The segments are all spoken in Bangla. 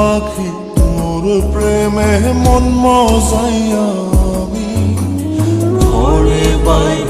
পাখি তোর প্রেমে মন মজাইয়া আমি। ঘরে বাইরে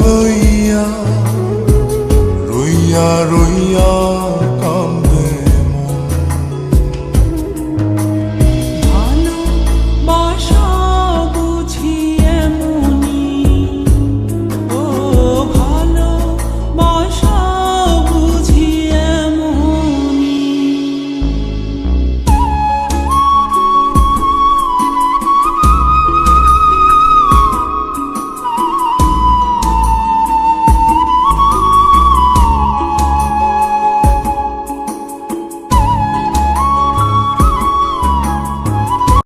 লইয়া রইয়া রইয়া।